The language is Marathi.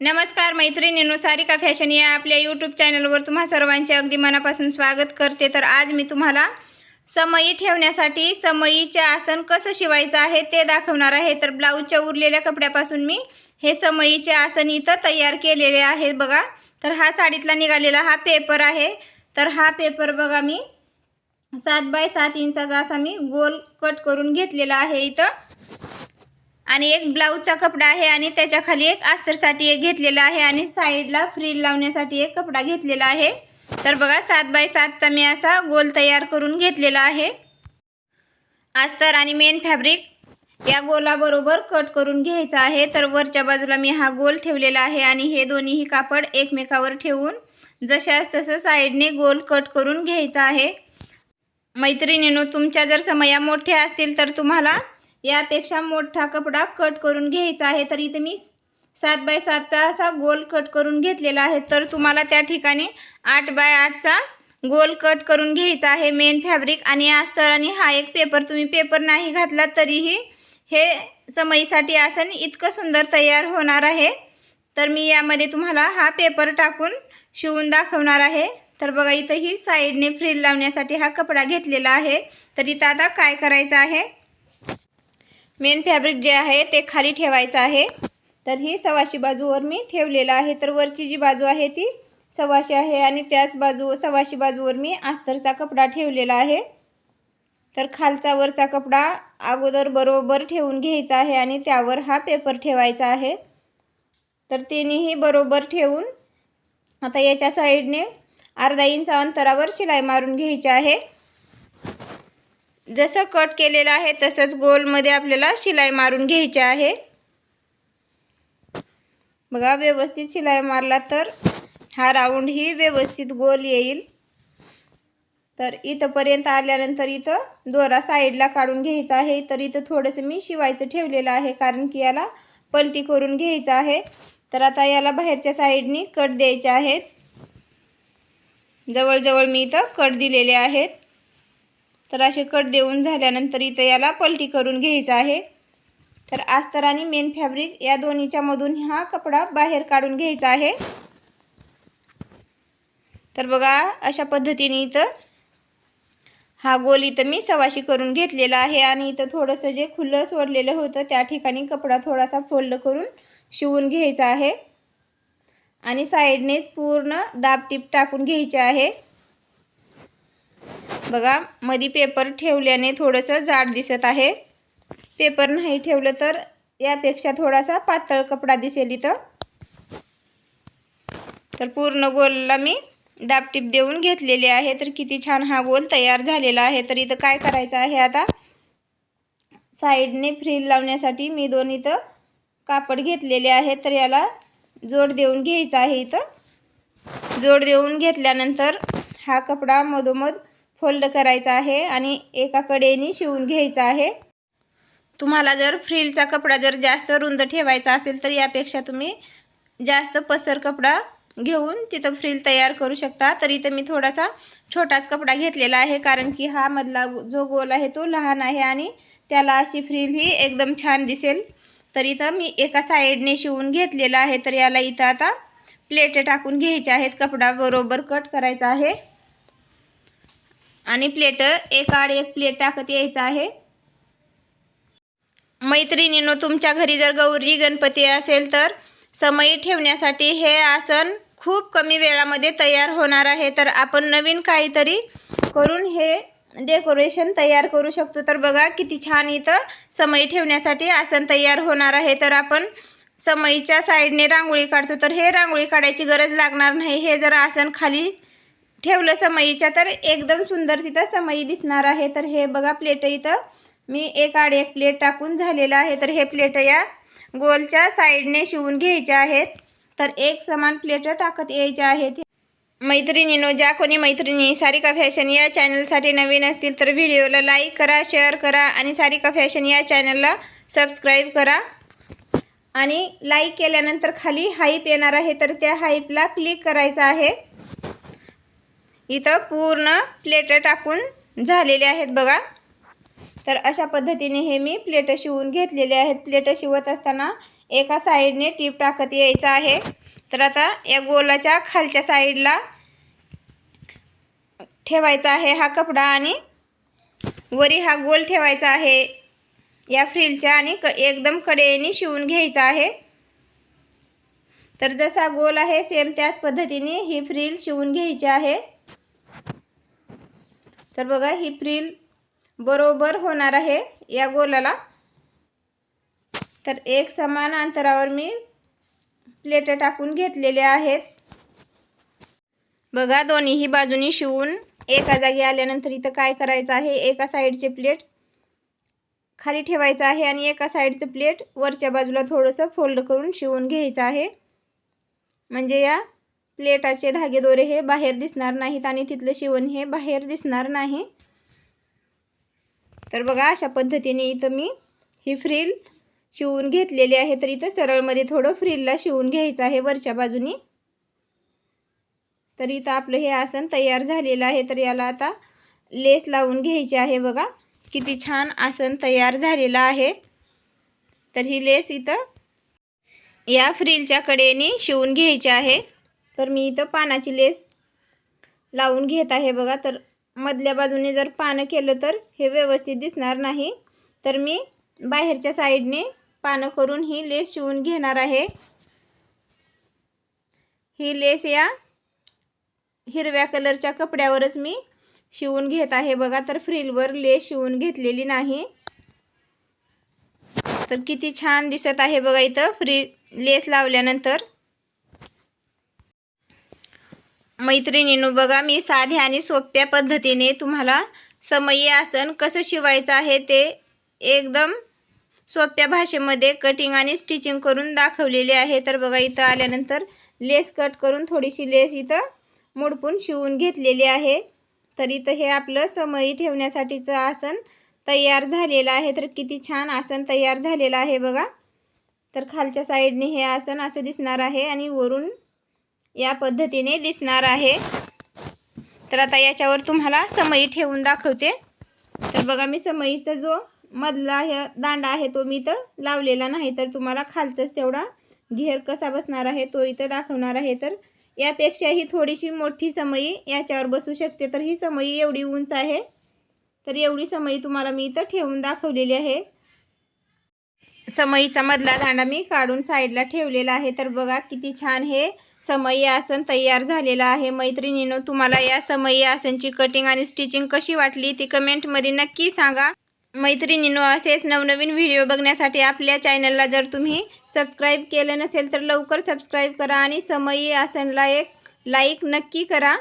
नमस्कार मैत्रिणींनो. सारिका फॅशन या आपल्या यूट्यूब चॅनलवर तुम्हा सर्वांचे अगदी मनापासून स्वागत करते. तर आज मी तुम्हाला समई ठेवण्यासाठी समईचे आसन कसं शिवायचं आहे ते दाखवणार आहे. तर ब्लाऊजच्या उरलेल्या कपड्यापासून मी हे समईचे आसन इथं तयार केलेले आहे बघा. तर हा साडीतला निघालेला हा पेपर आहे. तर हा पेपर बघा मी. सात बाय सात इंचाचा असा मी गोल कट करून घेतलेला आहे इथं. आणि एक ब्लाऊजचा कपडा आहे आणि त्याच्याखाली एक अस्तरसाठी एक घेतलेला आहे आणि साईडला फ्रील लावण्यासाठी एक कपडा घेतलेला आहे. तर बघा सात बाय सातचा मी असा गोल तयार करून घेतलेला आहे. अस्तर आणि मेन फॅब्रिक या गोलाबरोबर कट करून घ्यायचा आहे. तर वरच्या बाजूला मी हा गोल ठेवलेला आहे आणि हे दोन्हीही कापड एकमेकावर ठेवून जशास तसं साईडने गोल कट करून घ्यायचा आहे. मैत्रिणीनो तुमच्या जर समया मोठ्या असतील तर तुम्हाला यापेक्षा मोठा कपडा कट करून घ्यायचा आहे. तर इथे मी सात बाय सातचा असा गोल कट करून घेतलेला आहे. तर तुम्हाला त्या ठिकाणी आठ बाय आठचा गोल कट करून घ्यायचा आहे मेन फॅब्रिक आणि अस्तर आणि हा एक पेपर तुम्ही पेपर नाही घातला तरीही हे समईसाठी आसन इतकं सुंदर तयार होणार आहे. तर मी यामध्ये तुम्हाला हा पेपर टाकून शिवून दाखवणार आहे. तर बघा इथं ही साईडने फ्रील लावण्यासाठी हा कपडा घेतलेला आहे. तर इथं आता काय करायचं आहे? मेन फॅब्रिक जे आहे ते खाली ठेवायचं आहे. तर ही सव्वाशी बाजूवर मी ठेवलेलं आहे. तर वरची जी बाजू आहे ती सव्वाशे आहे आणि त्याच बाजू सव्वाशे बाजूवर मी आस्तरचा कपडा ठेवलेला आहे. तर खालचा वरचा कपडा अगोदर बरोबर ठेवून घ्यायचा आहे आणि त्यावर हा पेपर ठेवायचा आहे. तर तिन्ही बरोबर ठेवून आता याच्या साईडने अर्धा इंच अंतरावर शिलाई मारून घ्यायची आहे. जसं कट केलेलं आहे तसंच गोलमध्ये आपल्याला शिलाई मारून घ्यायची आहे. बघा व्यवस्थित शिलाई मारला तर हा राऊंड ही व्यवस्थित गोल येईल. तर इथंपर्यंत आल्यानंतर इथं दोरा साईडला काढून घ्यायचा आहे. तर इथं थोडंसं मी शिवायचं ठेवलेलं आहे कारण की याला पलटी करून घ्यायचं आहे. तर आता याला बाहेरच्या साईडनी कट द्यायचे आहेत. जवळजवळ मी इथं कट दिलेले आहेत. तर असे कट देऊन झाल्यानंतर इथं याला पलटी करून घ्यायचा आहे. तर अस्तर आणि मेन फॅब्रिक या दोन्हीच्यामधून हा कपडा बाहेर काढून घ्यायचा आहे. तर बघा अशा पद्धतीने इथं हा गोल इथं मी सवाशी करून घेतलेला आहे आणि इथं थोडंसं जे खुलं सोडलेलं होतं त्या ठिकाणी कपडा थोडासा फोल्ड करून शिवून घ्यायचा आहे. आणि साईडने पूर्ण दाबटीप टाकून घ्यायचे आहे. बघा मधी पेपर ठेवल्याने थोडंसं जाड दिसत आहे. पेपर नाही ठेवलं तर यापेक्षा थोडासा पातळ कपडा दिसेल इथं. तर पूर्ण गोलला मी दाबटीप देऊन घेतलेले आहे. तर किती छान हा गोल तयार झालेला आहे. तर इथं काय करायचं आहे आता? साईडने फ्रील लावण्यासाठी मी दोन इथं कापड घेतलेले आहे तर याला जोड देऊन घ्यायचा आहे इथं. जोड देऊन घेतल्यानंतर हा कपडा मधोमध फोल्ड करायचा आहे आणि एका कडेने शिवून घ्यायचा आहे. तुम्हाला जर फ्रीलचा कपडा जर जास्त रुंद ठेवायचा असेल तर यापेक्षा तुम्ही जास्त पसर कपडा घेऊन तिथं फ्रील तयार करू शकता. तर इथं मी थोडासा छोटाच कपडा घेतलेला आहे कारण की हा मधला जो गोल आहे तो लहान आहे आणि त्याला अशी फ्रील ही एकदम छान दिसेल. तर इथं मी एका साईडने शिवून घेतलेला आहे. तर याला इथं आता प्लेट टाकून घ्यायच्या आहेत. कपडा बरोबर कट करायचा आहे. आणि प्लेट एक आड एक प्लेट टाकत यायचं आहे. मैत्रिणीनो तुमच्या घरी जर गौरी गणपती असेल तर समयी ठेवण्यासाठी हे आसन खूप कमी वेळामध्ये तयार होणार आहे. तर आपण नवीन काहीतरी करून हे डेकोरेशन तयार करू शकतो. तर बघा किती छान इथं समई ठेवण्यासाठी आसन तयार होणार आहे. तर आपण समईच्या साईडने रांगोळी काढतो. तर हे रांगोळी काढायची गरज लागणार नाही. हे जर आसन खाली ठेवलं समईच्या तर एकदम सुंदर तिथं समई दिसणार आहे. तर हे बघा प्लेट इथं. मी एक आड एक प्लेट टाकून झालेलं आहे. तर हे प्लेट या गोलच्या साईडने शिवून घ्यायचे आहेत. तर एक समान प्लेट टाकत यायच्या आहेत. मैत्रिणीनो ज्या कोणी मैत्रिणी सारिका फॅशन या चॅनलसाठी नवीन असतील तर व्हिडिओला लाईक करा शेअर करा आणि सारिका फॅशन या चॅनलला सबस्क्राईब करा. आणि लाईक केल्यानंतर खाली हाईप येणार आहे. तर त्या हाईपला क्लिक करायचं आहे. इथं पूर्ण प्लेटं टाकून झालेले आहेत बघा. तर अशा पद्धतीने हे मी प्लेटं शिवून घेतलेले आहेत. प्लेटं शिवत असताना एका साईडने टीप टाकत यायचं आहे. तर आता या गोलाच्या खालच्या साईडला ठेवायचा आहे हा कपडा आणि वरी हा गोल ठेवायचा आहे. या फ्रिलच्या आणि क एकदम कडेने शिवून घ्यायचा आहे. तर जसा गोल आहे सेम त्याच पद्धतीने ही फ्रिल शिवून घ्यायची आहे. तर बघा ही फ्रिल बरोबर होणार आहे या गोलाला. तर एक समान अंतरावर मी प्लेट टाकून घेतलेल्या आहेत. बघा दोन्हीही बाजूनी शिवून एका जागी आल्यानंतर इथं काय करायचं आहे? एका साईडचे प्लेट खाली ठेवायचं आहे आणि एका साईडचं प्लेट वरच्या बाजूला थोडंसं फोल्ड करून शिवून घ्यायचं आहे. म्हणजे या प्लेटाचे धागेदोरे हे बाहेर दिसणार नाहीत आणि तिथलं शिवण हे बाहेर दिसणार नाही. तर बघा अशा पद्धतीने इथं मी ही फ्रिल शिवून घेतलेली आहे. तर इथं सरळमध्ये थोडं फ्रिलला शिवून घ्यायचं आहे वरच्या बाजूनी. तर इथं आपलं हे आसन तयार झालेलं आहे. तर याला आता लेस लावून घ्यायची आहे बघा. किती छान आसन तयार झालेलं आहे. तर ही लेस इथं या फ्रिलच्या कडेने शिवून घ्यायची आहे. तर मी इथं पानाची लेस लावून घेत आहे बघा. तर मधल्या बाजूने जर पानं केलं तर हे व्यवस्थित दिसणार नाही. तर मी बाहेरच्या साईडने पानं करून ही लेस शिवून घेणार आहे. ही लेस या हिरव्या कलरच्या कपड्यावरच मी शिवून घेत आहे बघा. तर फ्रिलवर लेस शिवून घेतलेली नाही. तर किती छान दिसत आहे बघा इथं फ्री लेस लावल्यानंतर. मैत्रिणींनो बघा मी साध्या आणि सोप्या पद्धतीने तुम्हाला समयी आसन कसं शिवायचं आहे ते एकदम सोप्या भाषेमध्ये कटिंग आणि स्टिचिंग करून दाखवलेले आहे. तर बघा इथं आल्यानंतर लेस कट करून थोडीशी लेस इथं मुडपून शिवून घेतलेली आहे. तर इथं हे आपलं समयी ठेवण्यासाठीचं आसन तयार झालेलं आहे. तर किती छान आसन तयार झालेलं आहे बघा. तर खालच्या साईडने हे आसन असं दिसणार आहे आणि वरून या पद्धतीने दिसणार आहे. तर आता याच्यावर तुम्हाला समई ठेवून दाखवते. तर बघा मी समईचा जो मधला हे दांडा आहे तो मी इथं लावलेला नाही. तर तुम्हाला खालचाच तेवढा घेर कसा बसणार आहे तो इथं दाखवणार आहे. तर यापेक्षा ही थोडीशी मोठी समई याच्यावर बसू शकते. तर ही समई एवढी उंच आहे. तर एवढी समई तुम्हाला मी इथं ठेवून दाखवलेली आहे. समईचा मधला दांडा मी काढून साईडला ठेवलेला आहे. तर बघा किती छान हे समयी आसन तयार झालेलं आहे. मैत्रिणीनो तुम्हाला या समयी आसनची कटिंग आणि स्टिचिंग कशी वाटली ती कमेंटमध्ये नक्की सांगा. मैत्रिणीनो असेच नवनवीन व्हिडिओ बघण्यासाठी आपल्या चॅनलला जर तुम्ही सबस्क्राईब केलं नसेल तर लवकर सबस्क्राईब करा आणि समयी आसनला एक लाईक नक्की करा.